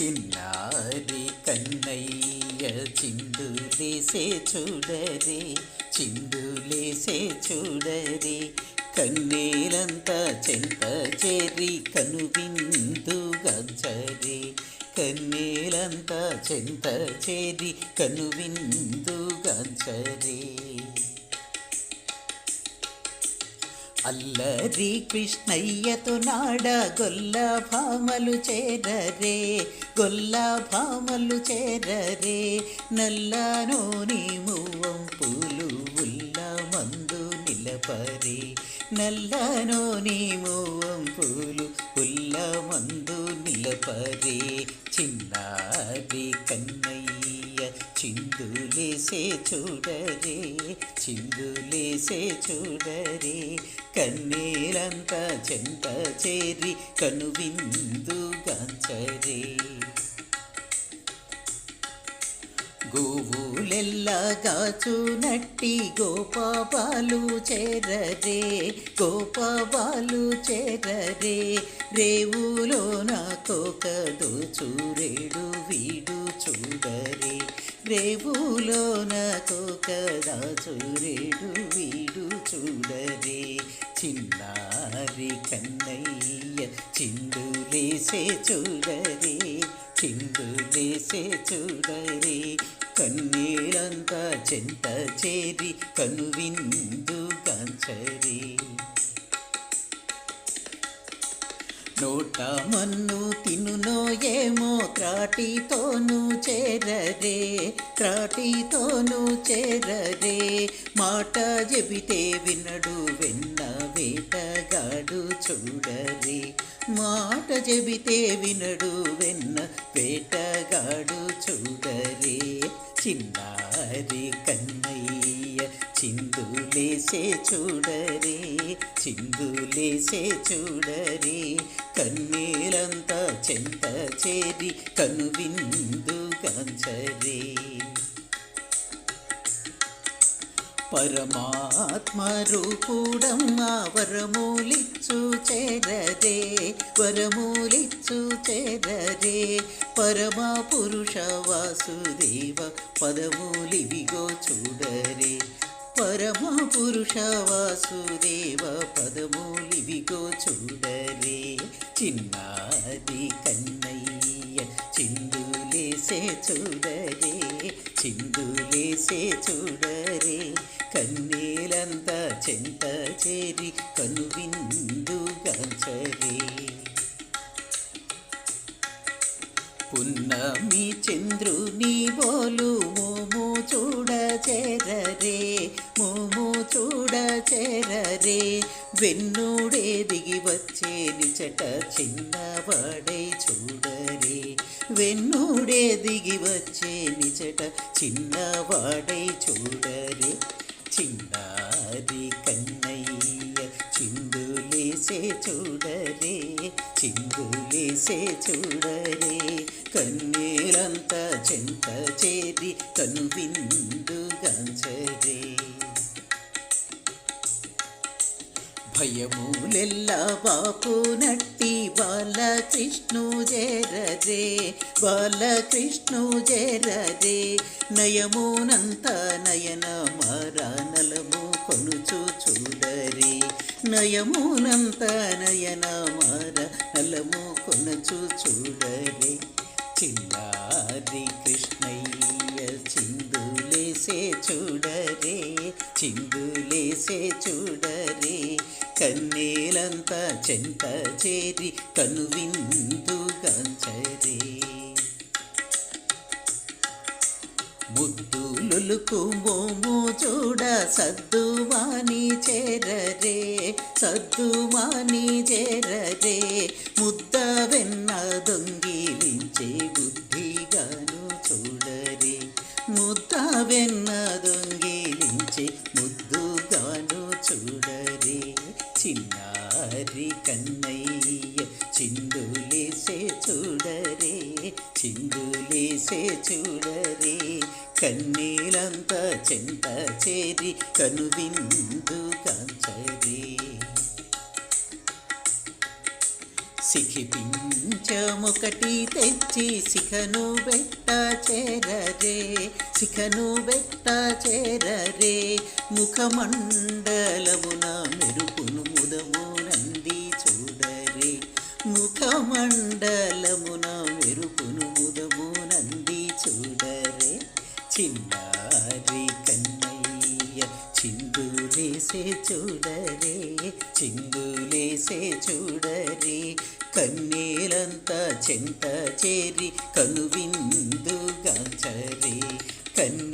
చిన్నారి కన్నయ్య చిందులేసే చూడరే చిందులేసే చూడరే. కన్నీరంతా చెంత చేరి కనువిందుగంచరే కన్నీరంతా చెంత చేరి కనువిందుగంచరే అల్లరి కృష్ణయ్యతో నాడ గొల్ల భామలు చేరరే గొల్ల భామలు చేరరే. నల్లనోని మువ్వం పూలు ఉల్ల మందు నిలపరే. నల్లనోని మువ్వం పూలు ఉల్ల మందు నిలపరే. చిన్నారి కన్నయ్య చిందులేసే చూడరే చేసే చూడరే కన్నీరంతా చెంత చేరి కనువిందుగాంచరే గోవులెల్లగాచునట్టి గోపాబాలు చేరరే గోపాబాలు చేరరే. రేవులోన కోక చూరేడు వీడు చూడరే. రేవులో రేవులోన కోక చూరేడు వీడు చూడరే. చిన్నారి కన్నయ్య చిందులేసే చూడరే చిందులేసే చూడరే. కన్నీళ్ళంతా చెంత చేరి కనువిందు కంచరి. నోట మన్ను తినునో ఏమో త్రాటితోను చేరరే త్రాటితోను చేరరే మాట చెబితే వినడు వెన్న వేటగాడు చూడరే మాట చెబితే వినడు వెన్న వేటగాడు చూడరే చిన్నారి కన్నయ్య చిందులేసే చూడరే చిందులేసే చూడరే కన్నీరంతా చెంత చేరి కనువిందు కాంచరే. పరమాత్మ రూపుడమ్మ వరమూలిచ్చు చేరదే వరమూలిచ్చు చేరదే పరమ పురుష వాసుదేవ పదమూలివిగో చూడరే. పరమ పురుష వాసుదేవ పదమూలివిగో చూడరే చిన్నారి కన్నయ్య చిందులేసే చూడరే చిందులేసే చూడరే. కన్నీలంతా చెంత చేరి కనువిందుగాంచరే పున్నమి చంద్రుని బోలు మోము చూడ చేరరే మోము చూడ చేరరే వెన్నుడే దిగి వచ్చే నిచట చిన్నవాడై చూడరే. వెన్నుడే దిగి వచ్చే నిచట చిన్నవాడై చూడరే. చిన్నారి కన్నయ్య చిన్న చిందులేసే చూడరే చిందులేసే చూడరే కన్నీరంతా చెంత చేరి కనువిందుగాంచరే భయములెల్ల బాపు నట్టి బాలకృష్ణు జరరే బాలకృష్ణు జరరే నయమునంత నయన మారానలము కొనుచు చూడరే. నయమునంత నయన మార నలము కొనచు చూడరే. చిన్నారి కృష్ణయ్య చిందులేసే చూడరే. చిందులేసే చూడరే. కన్నీలంతా చెంత చేరి కనువిందుగాంచరే. ముద్దులుకు మోము చూడ సద్దుమాని చేరరే సద్దుమాని చేరరే. ముద్ద వెన్న దొంగిలించే బుద్ధిగాను చూడరే. ముద్ద వెన్న దొంగిలించే ముద్దుగాను చూడరే. చిన్నారి కన్నయ్య చిందులేసే చూడరే చిందులేసే చూడరే. కన్నీలంత చెంత చేరి కనువిందు కాంచరే సిఖిపించముకటి తెచ్చి శిఖను బెట్ట చేరరే శిఖను బెట్ట చేరరే. ముఖమండలమున మెరుపును ముదము నంది చూడరే. ముఖమండలమున చిందులేసే చూడరే చిందులేసే చూడరే కన్నీలంతా చెంత చేరి కనువిందుగాంచరే కన్ను